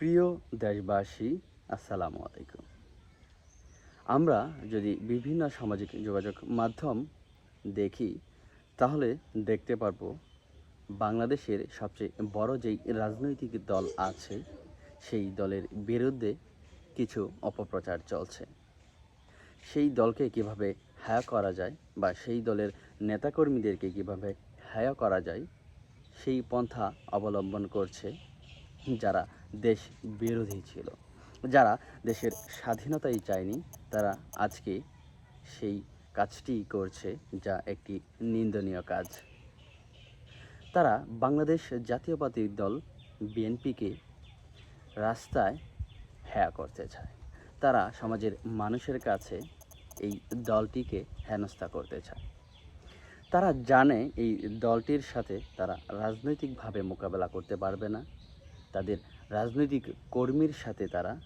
প্রিয় দেশবাসী, আসসালামু আলাইকুম। আমরা যদি বিভিন্ন সামাজিক যোগাযোগ মাধ্যম দেখি, তাহলে দেখতে পারব বাংলাদেশের সবচেয়ে বড় যেই রাজনৈতিক দল আছে, সেই দলের বিরুদ্ধে কিছু অপপ্রচার চলছে। সেই দলকে কীভাবে হ্যায় করা যায় বা সেই দলের নেতাকর্মীদেরকে কীভাবে হায়া করা যায়, সেই পন্থা অবলম্বন করছে যারা দেশ বিরোধী ছিল। যারা দেশের স্বাধীনতাই চায়নি, তারা আজকে সেই কাজটি করছে, যা একটি নিন্দনীয় কাজ। তারা বাংলাদেশ জাতীয়বাদী দল বিএনপিকে রাস্তায় হ্যাঁ করতে চায়। তারা সমাজের মানুষের কাছে এই দলটিকে হেনস্থা করতে চায়। তারা জানে এই দলটির সাথে তারা রাজনৈতিকভাবে মোকাবেলা করতে পারবে না। তাদের রাজনৈতিক কর্মীর সাথে তারা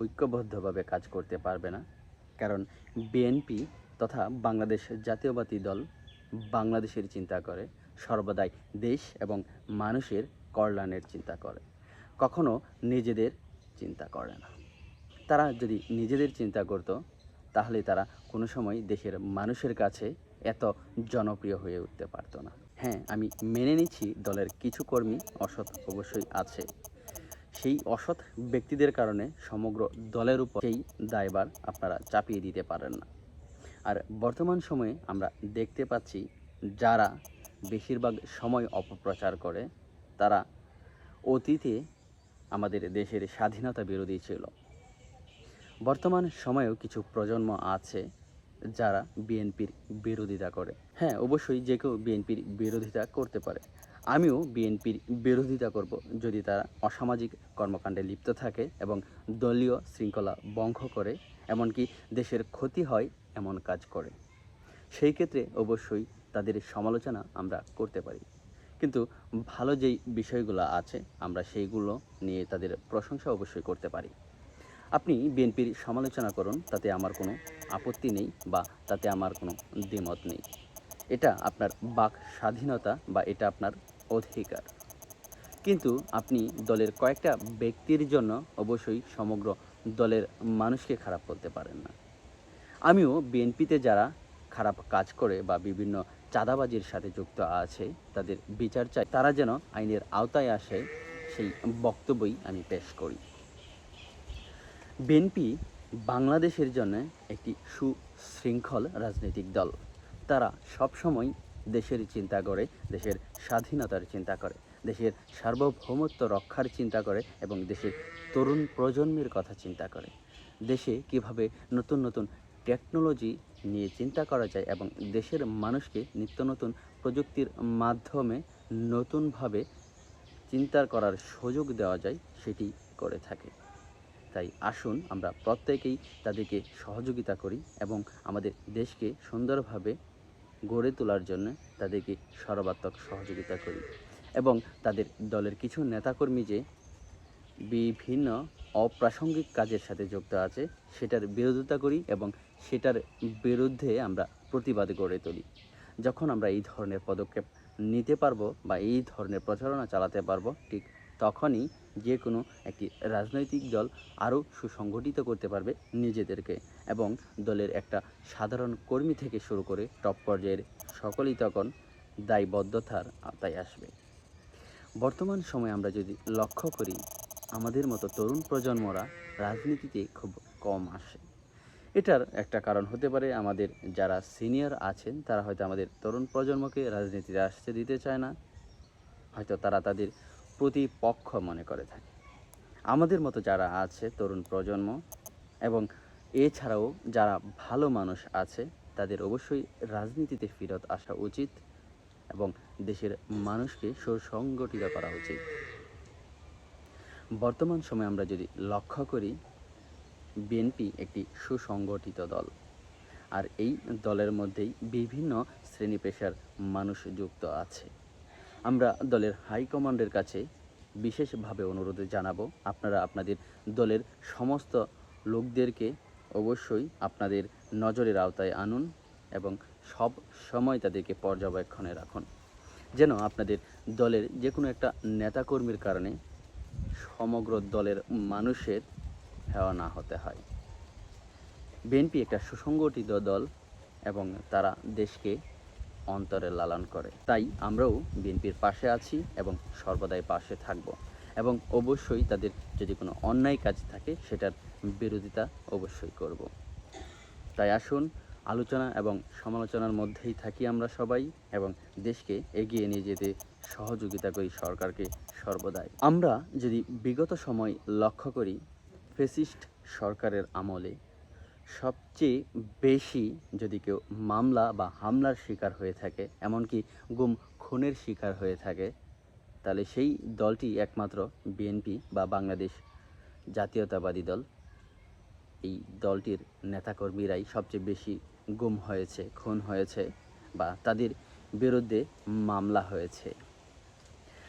ঐক্যবদ্ধভাবে কাজ করতে পারবে না। কারণ বিএনপি তথা বাংলাদেশ জাতীয়বাদী দল বাংলাদেশের চিন্তা করে, সর্বদাই দেশ এবং মানুষের কল্যাণের চিন্তা করে। কখনো নিজেদের চিন্তা করে না। তারা যদি নিজেদের চিন্তা করত, তাহলে তারা কোনো সময় দেশের মানুষের কাছে এত জনপ্রিয় হয়ে উঠতে পারতো না। হ্যাঁ আমি মেনে নিচ্ছি দলের কিছু কর্মী অসৎ অবশ্যই আছে। সেই অসৎ ব্যক্তিদের কারণে সমগ্র দলের উপর সেই দায়ভার আপনারা চাপিয়ে দিতে পারেন না। আর বর্তমান সময়ে আমরা দেখতে পাচ্ছি যারা বেশিরভাগ সময় অপপ্রচার করে, তারা অতীতে আমাদের দেশের স্বাধীনতা বিরোধী ছিল। বর্তমান সময়েও কিছু প্রজন্ম আছে যারা বিএনপির বিরোধিতা করে। হ্যাঁ অবশ্যই যে কেউ বিএনপির বিরোধিতা করতে পারে। আমিও বিএনপির বিরোধিতা করব যদি তারা অসামাজিক কর্মকাণ্ডে লিপ্ত থাকে এবং দলীয় শৃঙ্খলা ভঙ্গ করে, এমনকি দেশের ক্ষতি হয় এমন কাজ করে। সেই ক্ষেত্রে অবশ্যই তাদের সমালোচনা আমরা করতে পারি। কিন্তু ভালো যেই বিষয়গুলো আছে, আমরা সেইগুলো নিয়ে তাদের প্রশংসা অবশ্যই করতে পারি। আপনি বিএনপির সমালোচনা করুন, তাতে আমার কোনো আপত্তি নেই বা তাতে আমার কোনো দ্বিমত নেই। এটা আপনার বাক স্বাধীনতা বা এটা আপনার অধিকার। কিন্তু আপনি দলের কয়েকটা ব্যক্তির জন্য অবশ্যই সমগ্র দলের মানুষকে খারাপ করতে পারেন না। আমিও বিএনপিতে যারা খারাপ কাজ করে বা বিভিন্ন চাঁদাবাজির সাথে যুক্ত আছে, তাদের বিচার চাই। তারা যেন আইনের আওতায় আসে, সেই বক্তব্যই আমি পেশ করি। বিএনপি বাংলাদেশের জন্য একটি সুশৃঙ্খল রাজনৈতিক দল। তারা সবসময় দেশের চিন্তা করে, দেশের স্বাধীনতার চিন্তা করে, দেশের সার্বভৌমত্ব রক্ষার চিন্তা করে এবং দেশের তরুণ প্রজন্মের কথা চিন্তা করে। দেশে কীভাবে নতুন নতুন টেকনোলজি নিয়ে চিন্তা করা যায় এবং দেশের মানুষকে নিত্য নতুন প্রযুক্তির মাধ্যমে নতুনভাবে চিন্তা করার সুযোগ দেওয়া যায়, সেটি করে থাকে। তাই আসুন আমরা প্রত্যেকেই তাদেরকে সহযোগিতা করি এবং আমাদের দেশকে সুন্দরভাবে গড়ে তোলার জন্য তাদেরকে সর্বাত্মক সহযোগিতা করি। এবং তাদের দলের কিছু নেতাকর্মী যে বিভিন্ন অপ্রাসঙ্গিক কাজের সাথে যুক্ত আছে, সেটার বিরোধিতা করি এবং সেটার বিরুদ্ধে আমরা প্রতিবাদ গড়ে তুলি। যখন আমরা এই ধরনের পদক্ষেপ নিতে পারব বা এই ধরনের প্রচারণা চালাতে পারব, ঠিক তখনই যে কোনো একটি রাজনৈতিক দল আরও সুসংগঠিত করতে পারবে নিজেদেরকে এবং দলের একটা সাধারণ কর্মী থেকে শুরু করে টপ পর্যায়ের সকলেই তখন দায়বদ্ধতার আওতায় আসবে। বর্তমান সময়ে আমরা যদি লক্ষ্য করি, আমাদের মতো তরুণ প্রজন্মরা রাজনীতিতে খুব কম আসে। এটার একটা কারণ হতে পারে আমাদের যারা সিনিয়র আছেন, তারা হয়তো আমাদের তরুণ প্রজন্মকে রাজনীতিতে আসতে দিতে চায় না। হয়তো তারা তাদের প্রতিপক্ষ মনে করে থাকে। আমাদের মতো যারা আছে, তরুণ প্রজন্ম এবং এছাড়াও যারা ভালো মানুষ আছে, তাদের অবশ্যই রাজনীতিতে ফিরত আসা উচিত এবং দেশের মানুষকে সুসংগঠিত করা উচিত। বর্তমান সময়ে আমরা যদি লক্ষ্য করি, বিএনপি একটি সুসংগঠিত দল। আর এই দলের মধ্যেই বিভিন্ন শ্রেণি পেশার মানুষ যুক্ত আছে। আমরা দলের হাইকমান্ডের কাছে বিশেষভাবে অনুরোধ জানাব আপনারা আপনাদের দলের সমস্ত লোকদেরকে অবশ্যই আপনাদের নজরের আওতায় আনুন এবং সব সময় তাদেরকে পর্যবেক্ষণে রাখুন। যেন আপনাদের দলের যে কোনো একটা নেতাকর্মীর কারণে সমগ্র দলের মানুষের হেওয়া না হতে হয়। বিএনপি একটা সুসংগঠিত দল এবং তারা দেশকে অন্তরে লালন করে। তাই আমরাও বিএনপির পাশে আছি এবং সর্বদাই পাশে থাকব। এবং অবশ্যই তাদের যদি কোনো অন্যায় কাজ থাকে, সেটার বিরোধিতা অবশ্যই করব। তাই আসুন, আলোচনা এবং সমালোচনার মধ্যেই থাকি আমরা সবাই এবং দেশকে এগিয়ে নিয়ে যেতে সহযোগিতা করি সরকারকে সর্বদাই। আমরা যদি বিগত সময় লক্ষ্য করি, ফেসিস্ট সরকারের আমলে সবচেয়ে বেশি যদি কেউ মামলা বা হামলার শিকার হয়ে থাকে, এমনকি গুম খুনের শিকার হয়ে থাকে, তাহলে সেই দলটি একমাত্র বিএনপি বা বাংলাদেশ জাতীয়তাবাদী দল। এই দলটির নেতাকর্মীরাই সবচেয়ে বেশি গুম হয়েছে, খুন হয়েছে বা তাদের বিরুদ্ধে মামলা হয়েছে।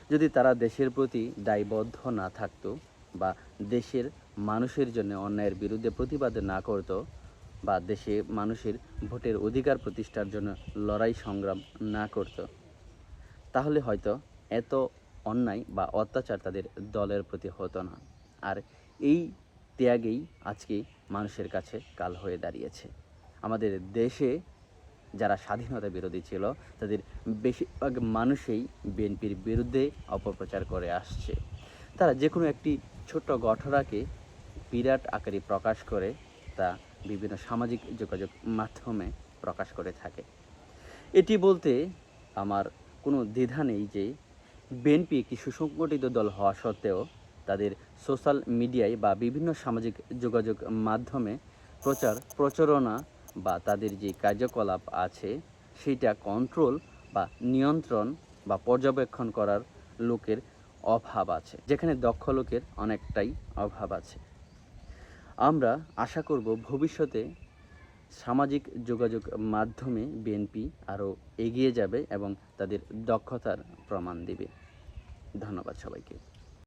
যদি তারা দেশের প্রতি দায়বদ্ধ না থাকতো বা দেশের মানুষের জন্য অন্যায়ের বিরুদ্ধে প্রতিবাদ না করতো বা দেশে মানুষের ভোটের অধিকার প্রতিষ্ঠার জন্য লড়াই সংগ্রাম না করত। তাহলে হয়তো এত অন্যায় বা অত্যাচার তাদের দলের প্রতি হতো না। আর এই ত্যাগেই আজকে মানুষের কাছে কাল হয়ে দাঁড়িয়েছে। আমাদের দেশে যারা স্বাধীনতা বিরোধী ছিল, তাদের বেশিরভাগ মানুষেই বিএনপির বিরুদ্ধে অপপ্রচার করে আসছে। তারা যে কোনো একটি ছোট্ট ঘটনাকে বিরাট আকারে প্রকাশ করে তা বিভিন্ন সামাজিক যোগাযোগ মাধ্যমে প্রকাশ করে থাকে। এটি বলতে আমার কোনো দ্বিধা নেই যে বিএনপি একটি সুসংগঠিত দল হওয়া সত্ত্বেও তাদের সোশ্যাল মিডিয়ায় বা বিভিন্ন সামাজিক যোগাযোগ মাধ্যমে প্রচার, প্রচারণা বা তাদের যে কার্যকলাপ আছে সেটা কন্ট্রোল বা নিয়ন্ত্রণ বা পর্যবেক্ষণ করার লোকের অভাব আছে, যেখানে দক্ষ লোকের অনেকটাই অভাব আছে। আমরা আশা করব ভবিষ্যতে সামাজিক যোগাযোগ মাধ্যমে বিএনপি আরও এগিয়ে যাবে এবং তাদের দক্ষতার প্রমাণ দেবে। ধন্যবাদ সবাইকে।